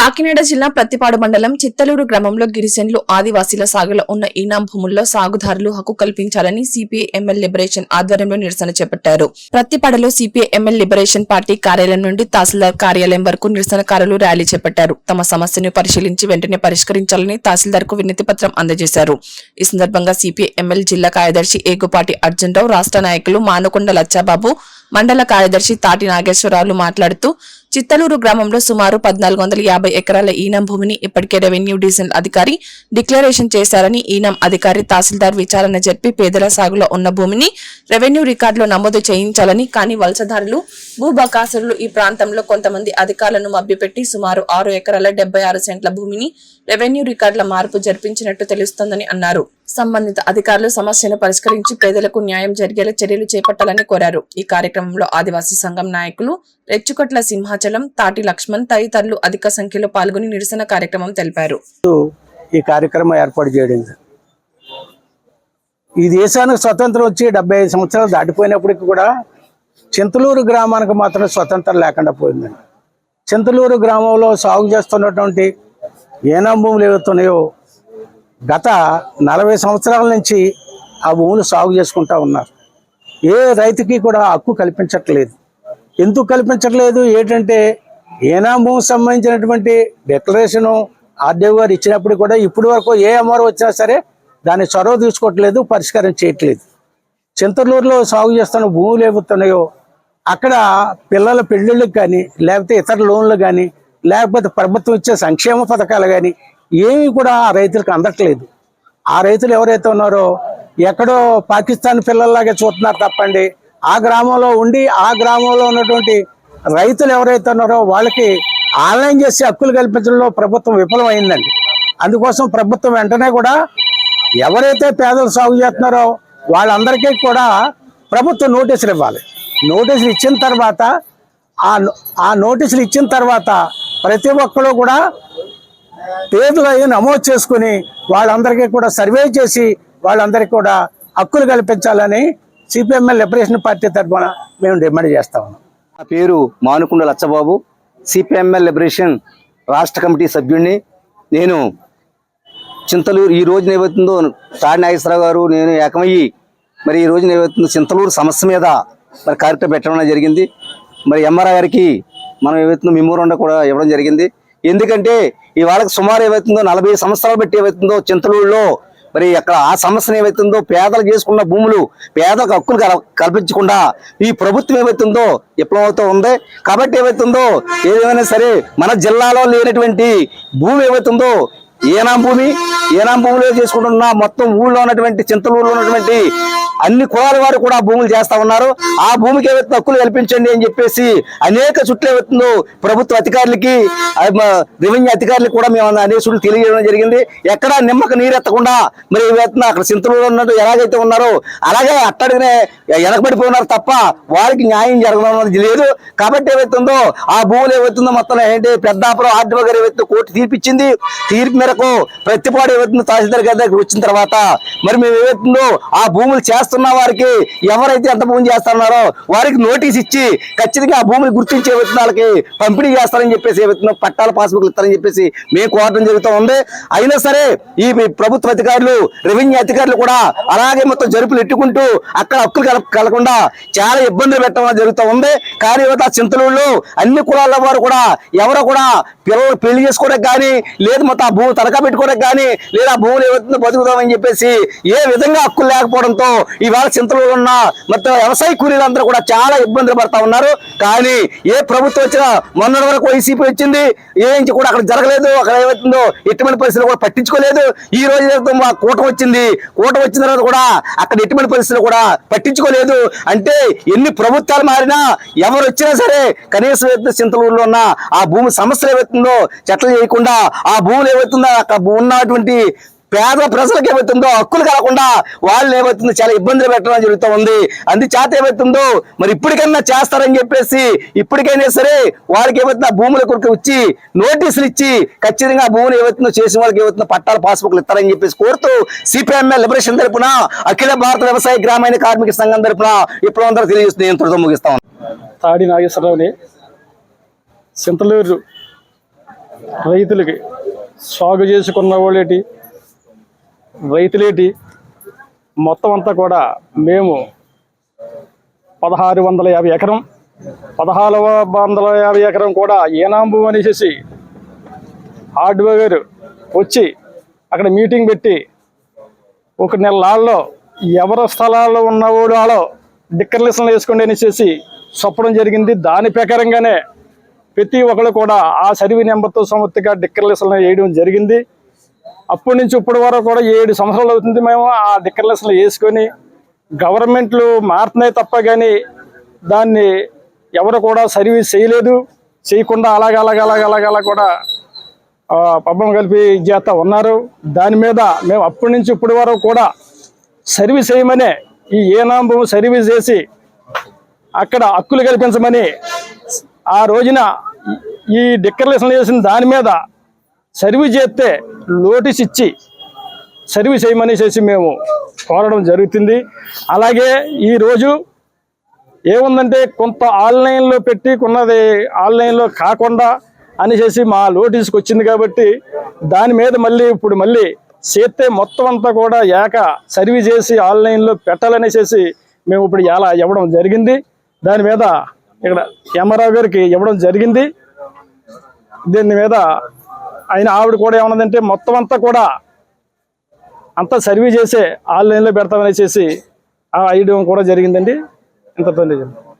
కాకినాడ జిల్లా ప్రతిపాడు మండలం చిత్తలూరు గ్రామంలో గిరిజనులు ఆదివాసీల సాగులో ఉన్న ఈనాం భూముల్లో సాగుదారులు హక్కు కల్పించాలని సిపిఐ ఎంఎల్ లిబరేషన్ ఆధ్వర్యంలో నిరసన చేపట్టారు. ప్రతిపాడలో సిపిఐ ఎంఎల్ లిబరేషన్ పార్టీ కార్యాలయం నుండి తహసీల్దార్ కార్యాలయం వరకు నిరసనకారులు ర్యాలీ చేపట్టారు. తమ సమస్యను పరిశీలించి వెంటనే పరిష్కరించాలని తహసీల్దార్కు వినతి పత్రం అందజేశారు. ఈ సందర్భంగా సిపిఐ ఎంఎల్ జిల్లా కార్యదర్శి ఏగుపాటి అర్జునరావు రాష్ట్ర నాయకులు మానకొండ లచ్చాబాబు మండల కార్యదర్శి తాటి నాగేశ్వరరావులు మాట్లాడుతూ చిత్తలూరు గ్రామంలో సుమారు పద్నాలుగు వందల యాభై ఎకరాల ఈనం భూమిని ఇప్పటికే రెవెన్యూ డివిజనల్ అధికారి డిక్లరేషన్ చేశారని ఈనం అధికారి తహసీల్దార్ విచారణ జరిపి పేదల సాగులో ఉన్న భూమిని రెవెన్యూ రికార్డులో నమోదు చేయించాలని కానీ వలసదారులు భూబకాసురులు ఈ ప్రాంతంలో కొంతమంది అధికారులను మభ్యపెట్టి సుమారు ఆరు ఎకరాల డెబ్బై ఆరు సెంట్ల భూమిని రెవెన్యూ రికార్డుల మార్పు జరిపించినట్టు తెలుస్తోందని అన్నారు. సంబంధిత అధికారులు సమస్యను పరిష్కరించి పేదలకు న్యాయం జరిగేలా చర్యలు చేపట్టాలని కోరారు. ఈ కార్యక్రమంలో ఆదివాసీ సంఘం నాయకులు రెచ్చుకట్ల సింహాచలం తాటి లక్ష్మణ్ తదితరులు అధిక సంఖ్యలో పాల్గొని నిరసన కార్యక్రమం తెలిపారు. ఈ కార్యక్రమం ఏర్పాటు చేయడం ఈ దేశానికి స్వతంత్రం వచ్చి డెబ్బై ఐదు సంవత్సరాలు దాటిపోయినప్పటికీ కూడా చింతలూరు గ్రామానికి మాత్రం స్వతంత్రం లేకుండా పోయిందండి. చింతలూరు గ్రామంలో సాగు చేస్తున్నటువంటి ఏనా భూములు ఏవైతున్నాయో గత నలభై సంవత్సరాల నుంచి ఆ భూములు సాగు చేసుకుంటా ఉన్నారు. ఏ రైతుకి కూడా హక్కు కల్పించట్లేదు. ఎందుకు కల్పించట్లేదు? ఏంటంటే ఏనా భూమికి సంబంధించినటువంటి డిక్లరేషను ఆర్డీఓ గారు ఇచ్చినప్పుడు కూడా ఇప్పటి వరకు ఏ ఎంఆర్ఓ వచ్చినా సరే దాన్ని చొరవ తీసుకోవట్లేదు పరిష్కారం చేయట్లేదు. చింతలూరులో సాగు చేస్తున్న భూములు ఏమవుతున్నాయో అక్కడ పిల్లల పెళ్ళిళ్ళకి కానీ లేకపోతే ఇతర లోన్లు కానీ లేకపోతే ప్రభుత్వం ఇచ్చే సంక్షేమ పథకాలు కానీ ఏమీ కూడా ఆ రైతులకు అందట్లేదు. ఆ రైతులు ఎవరైతే ఉన్నారో ఎక్కడో పాకిస్తాన్ పిల్లల్లాగే చూస్తున్నారు తప్పండి. ఆ గ్రామంలో ఉండి ఆ గ్రామంలో ఉన్నటువంటి రైతులు ఎవరైతే ఉన్నారో వాళ్ళకి ఆన్లైన్ చేసి హక్కులు కల్పించడంలో ప్రభుత్వం విఫలమైందండి. అందుకోసం ప్రభుత్వం వెంటనే కూడా ఎవరైతే పేదలు సాగు చేస్తున్నారో వాళ్ళందరికీ కూడా ప్రభుత్వం నోటీసులు ఇవ్వాలి. నోటీసులు ఇచ్చిన తర్వాత ఆ ఆ నోటీసులు ఇచ్చిన తర్వాత ప్రతి ఒక్కరు కూడా పేదలు అవి నమోదు చేసుకుని వాళ్ళందరికీ కూడా సర్వే చేసి వాళ్ళందరికీ కూడా హక్కులు కల్పించాలని సిపిఎంఎల్ లిబరేషన్ పార్టీ తరఫున మేము డిమాండ్ చేస్తా ఉన్నాం. నా పేరు మానుకుండ లచ్చబాబు సిపిఎంఎల్ లిబరేషన్ రాష్ట్ర కమిటీ సభ్యుడిని నేను చింతలూరు ఈ రోజున ఏవైతుందో తాడి నాగేశ్వరరావు గారు నేను ఏకమయ్యి మరి ఈ రోజున ఏవైతుందో చింతలూరు సమస్య మీద మరి కార్యక్రమం పెట్టడం జరిగింది. మరి ఎంఆర్ఆ గారికి మనం ఏవైతుందో మెమోరండా కూడా ఇవ్వడం జరిగింది. ఎందుకంటే ఈ వాళ్ళకి సుమారు ఏవైతుందో నలభై సంవత్సరాలు బట్టి ఏవైతుందో చింతలూరులో మరి అక్కడ ఆ సమస్యను ఏవైతుందో పేదలు చేసుకున్న భూములు పేదలకు హక్కులు కల్పించకుండా ఈ ప్రభుత్వం ఏవైతుందో విప్లవంతో ఉంది. కాబట్టి ఏవైతుందో ఏదేమైనా సరే మన జిల్లాలో లేనటువంటి భూమి ఏవైతుందో ఏనాం భూమి? ఏనాం భూమిలో చేసుకుంటున్న మొత్తం ఊళ్ళో ఉన్నటువంటి చింతలూరులో ఉన్నటువంటి అన్ని కులాల వారు కూడా భూములు చేస్తా ఉన్నారు. ఆ భూమికి ఏవైతే హక్కులు కల్పించండి అని చెప్పేసి అనేక చుట్లు ఏవైతుందో ప్రభుత్వ అధికారులకి రెవెన్యూ అధికారులకు కూడా మేము అనే చుట్లు తెలియజేయడం జరిగింది. ఎక్కడ నిమ్మక నీరెత్తకుండా మరి ఏవైతుందో అక్కడ సింతలో ఉన్నట్టు ఎలాగైతే ఉన్నారో అలాగే అట్టడిగానే వెనకబడిపోయినారు తప్ప వారికి న్యాయం జరగడం అనేది లేదు. కాబట్టి ఏవైతుందో ఆ భూములు ఏవైతుందో మొత్తం ఏంటి పెద్దాపురం ఆర్డీఓ గారు ఏవైతే కోర్టు తీర్పిచ్చింది తీర్పు మేరకు ప్రతిపాడు ఏవైతుందో తహసీల్దార్ గారి దగ్గర వచ్చిన తర్వాత మరి మేము ఏవైతుందో ఆ భూములు చేస్తున్న వారికి ఎవరైతే ఎంత భూమి చేస్తున్నారో వారికి నోటీస్ ఇచ్చి ఖచ్చితంగా ఆ భూమిని గుర్తించే విత్తనాలకి పంపిణీ చేస్తారని చెప్పేసి విత్తనం పట్టాల పాస్బుక్లు ఇస్తారని చెప్పేసి మేము కోరడం జరుగుతూ ఉంది. అయినా సరే ఈ ప్రభుత్వ అధికారులు రెవెన్యూ అధికారులు కూడా అలాగే మొత్తం జరుపులు ఎట్టుకుంటూ అక్కడ హక్కులు కల కలగకుండా చాలా ఇబ్బందులు పెట్టడం జరుగుతూ ఉంది. కానీ యువత చింతలూళ్ళు అన్ని కులాల వారు కూడా ఎవరో కూడా పిల్లలు పెళ్ళి చేసుకోవడానికి కానీ లేదు మొత్తం ఆ భూమి తనఖా పెట్టుకోవడానికి కానీ లేదా ఆ భూములు ఏవైతుందో బతుకుదామని చెప్పేసి ఏ విధంగా హక్కులు లేకపోవడంతో ఇవాళ చింతలో ఉన్న మొత్తం వ్యవసాయ కూలీలందరూ కూడా చాలా ఇబ్బందులు పడతా ఉన్నారు. కానీ ఏ ప్రభుత్వం వచ్చినా మొన్నటి వరకు వైసీపీ వచ్చింది. ఏం కూడా అక్కడ జరగలేదు. అక్కడ ఏమవుతుందో ఎటువంటి పరిస్థితులు కూడా పట్టించుకోలేదు. ఈ రోజు మా కూటమి వచ్చింది. కూటమి వచ్చిన తర్వాత కూడా అక్కడ ఎటువంటి పరిస్థితులు కూడా పట్టించుకోలేదు. అంటే ఎన్ని ప్రభుత్వాలు మారినా ఎవరు వచ్చినా సరే కనీసం ఏదైతే చింతలూరులో ఉన్న ఆ భూమి సమస్యలు ఏవైతుందో చెట్లు చేయకుండా ఆ భూములు ఏవైతుందో అక్కడ ఉన్నటువంటి పేద ప్రజలకు ఏమవుతుందో హక్కులు కలగకుండా వాళ్ళు ఏమవుతుందో? చాలా ఇబ్బందులు పెట్టడం జరుగుతూ ఉంది అందుచేత ఏమవుతుందో మరి ఇప్పటికైనా చేస్తారని చెప్పేసి ఇప్పటికైనా సరే వాళ్ళకి ఏమవుతుందో భూముల కొరకు వచ్చి నోటీసులు ఇచ్చి ఖచ్చితంగా ఆ భూములు ఏమవుతుందో చేసిన వాళ్ళకి ఏమవుతుందో పట్టాల పాస్బుక్లు ఇస్తారని చెప్పేసి కోరుతూ సిపిఎంఎల్ లిబరేషన్ తరపున అఖిల భారత వ్యవసాయ గ్రామీణ కార్మిక సంఘం తరపున ఇప్పుడు అందరూ తెలియజేస్తుంది నేను త్వరతో ముగిస్తాను తాడి నాగేశ్వరరావుని సింతలూరు రైతులకి సాగు చేసుకున్న వాళ్ళేటి? రైతులేటి మొత్తం అంతా కూడా మేము పదహారు వందల యాభై ఎకరం పదహారు వందల యాభై ఎకరం కూడా ఏనాంబు అనేసి హార్డ్వేర్ వచ్చి అక్కడ మీటింగ్ పెట్టి ఒక నెలల్లో ఎవరి స్థలాల్లో ఉన్నవాడు వాళ్ళు డిక్లరేషన్లు వేసుకోండి అనేసి చెప్పడం జరిగింది. దాని ప్రకారంగానే ప్రతి ఒక్కరు కూడా ఆ సర్వీ నెంబర్తో సమర్థిగా డిక్లరేషన్లు వేయడం జరిగింది. అప్పటి నుంచి ఇప్పటి వరకు కూడా ఏడు సంవత్సరాలు అవుతుంది మేము ఆ డిక్లరేషన్లు వేసుకొని గవర్నమెంట్లు మారుతున్నాయి తప్ప కానీ దాన్ని ఎవరు కూడా సర్వీస్ చేయలేదు. చేయకుండా అలాగ అలాగ అలాగ అలాగ అలా కూడా పబ్బం కలిపి చేస్తా ఉన్నారు. దాని మీద మేము అప్పటి నుంచి ఇప్పటి వరకు కూడా సర్వీస్ చేయమనే ఈ ఏనాంబం సర్వీస్ చేసి అక్కడ హక్కులు కల్పించమని ఆ రోజున ఈ డిక్లరేషన్ చేసిన దాని మీద సర్వీస్ చేస్తే నోటీస్ ఇచ్చి సర్వీస్ చేయమని చేసి మేము కోరడం జరుగుతుంది. అలాగే ఈరోజు ఏముందంటే కొంత ఆన్లైన్లో పెట్టి కొన్నది ఆన్లైన్లో కాకుండా అనేసి మా నోటీస్కి వచ్చింది కాబట్టి దాని మీద మళ్ళీ ఇప్పుడు మళ్ళీ చేస్తే మొత్తం అంతా కూడా ఏక సర్వీస్ చేసి ఆన్లైన్లో పెట్టాలనేసేసి మేము ఇప్పుడు ఎలా ఇవ్వడం జరిగింది. దాని మీద ఇక్కడ ఎమరావు గారికి ఇవ్వడం జరిగింది. దీని మీద ఆయన ఆవిడ కూడా ఏమన్నదంటే మొత్తం అంతా కూడా అంతా సర్వీ చేసే ఆన్లైన్లో పెడతామనేసి ఆ ఐడియా కూడా జరిగిందండి. ఇంతతో నిజం